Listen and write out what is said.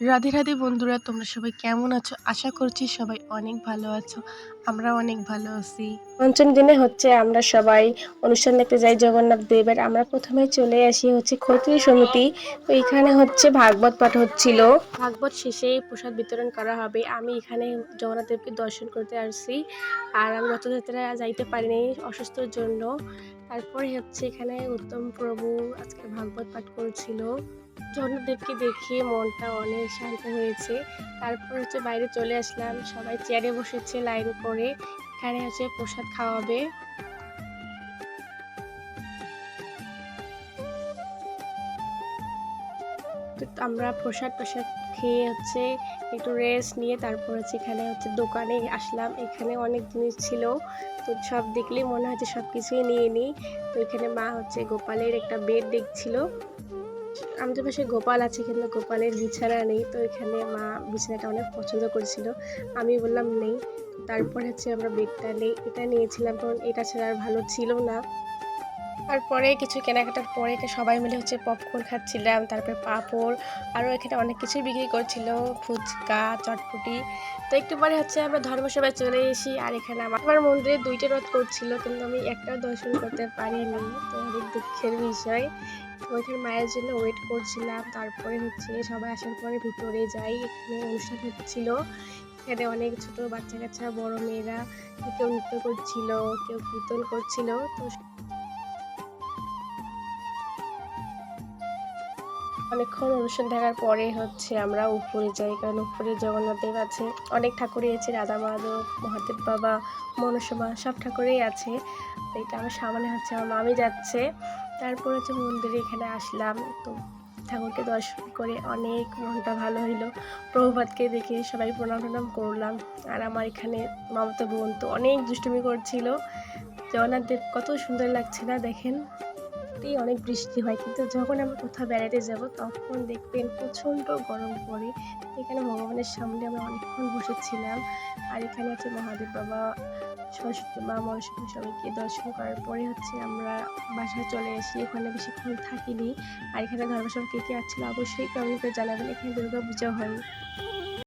রাধে রাধে বন্ধুরা, তোমরা সবাই কেমন আছো? আশা করছি সবাই অনেক ভালো আছো। আমরা অনেক ভালো আছি। পঞ্চম দিনে হচ্ছে আমরা সবাই অনুষ্ঠান দেখতে যাই জগন্নাথ দেবের। আমরা প্রথমে চলে আসি হচ্ছে ক্ষত্রিয় সমিতি। তো এখানে হচ্ছে ভাগবত পাঠ হচ্ছিল। ভাগবত শেষে প্রসাদ বিতরণ করা হবে। আমি এখানে জগন্নাথ দেবকে দর্শন করতে আসছি। আর আমি রথযাত্রা যাইতে পারিনি অসুস্থর জন্য। তারপরে হচ্ছে এখানে উত্তম প্রভু আজকে ভাগবত পাঠ করছিল। জগন্নাথদেবকে দেখে মনটা অনেক শান্ত হয়েছে। তারপর হচ্ছে বাইরে চলে আসলাম। সবাই চেয়ারে বসেছে লাইন করে। এখানে হচ্ছে প্রসাদ খাওয়াবে। তো আমরা প্রসাদ প্রসাদ খেয়ে হচ্ছে একটু রেস্ট নিয়ে তারপর হচ্ছে এখানে হচ্ছে দোকানে আসলাম। এখানে অনেক জিনিস ছিল, তো সব দেখলেই মনে হচ্ছে সব কিছুই নিয়ে নিই। তো এখানে মা হচ্ছে গোপালের একটা বেড দেখছিল। আমাদের পাশে গোপাল আছে, কিন্তু গোপালের বিছানা নেই। তো এখানে মা বিছানাটা অনেক পছন্দ করেছিল। আমি বললাম, নেই। তারপর হচ্ছে আমরা বেডটা নেই, এটা নিয়েছিলাম। কারণ এটা ছাড়া আর ভালো ছিল না। তারপরে কিছু কেনাকাটার পরে সবাই মিলে হচ্ছে পপকর্ন খাচ্ছিলাম, তারপরে পাঁপড়, আরও এখানে অনেক কিছুই বিক্রি করছিল, ফুচকা, চটপটি। তো একটু পরে হচ্ছে আমরা ধর্মসভায় চলে এসি আর এখানে আমার মন্দিরে দুইটা রথ করছিল, কিন্তু আমি একটাও দর্শন করতে পারিনি, তো অনেক দুঃখের বিষয়। ওইখানে মায়ের জন্য ওয়েট করছিলাম, তারপরে হচ্ছে সবাই আসার পরে ভিতরে যাই, এখানে অনুষ্ঠান হচ্ছিল। এখানে অনেক ছোট বাচ্চা কাচ্চা বড় মেয়েরা কেউ নৃত্য করছিল, কেউ কীর্তন করছিল, তো অনেকক্ষণ অনুষ্ঠান দেখার পরে হচ্ছে আমরা উপরে যাই, কারণ উপরে জগন্নাথ দেব আছে, অনেক ঠাকুরই আছে, রাধা মাধব, মহাদেব বাবা মনসা সব ঠাকুরেই আছে। এটা আমার সামনে হচ্ছে আমার মামি যাচ্ছে। তারপর হচ্ছে মন্দিরে এখানে আসলাম। তো ঠাকুরকে দর্শন করে অনেক মনটা ভালো হইল। প্রভুপাতকে দেখে সবাই প্রণাম প্রণাম করলাম। আর আমার এখানে মামাতো বোন তো অনেক দুষ্টুমি করছিল। জগন্নাথ দেব কত সুন্দর লাগছে না দেখেন? সত্যিই অনেক বৃষ্টি হয়, কিন্তু যখন আমরা কোথাও বেড়াতে যাব, তখন দেখবেন প্রচণ্ড গরম পড়ে। এখানে ভগবানের সামনে আমরা অনেকক্ষণ বসেছিলাম আর এখানে আছে মহাদেব বাবা, সরস্বতী মা মনসা সবাইকে দর্শন করার পরে হচ্ছে আমরা বাসায় চলে আসি। ওখানে বেশিক্ষণ থাকিনি আর এখানে ধর্মসভা কে কে আসছিল অবশ্যই কেমন করে জানাবেন। এখানে দুর্গা পূজা হয়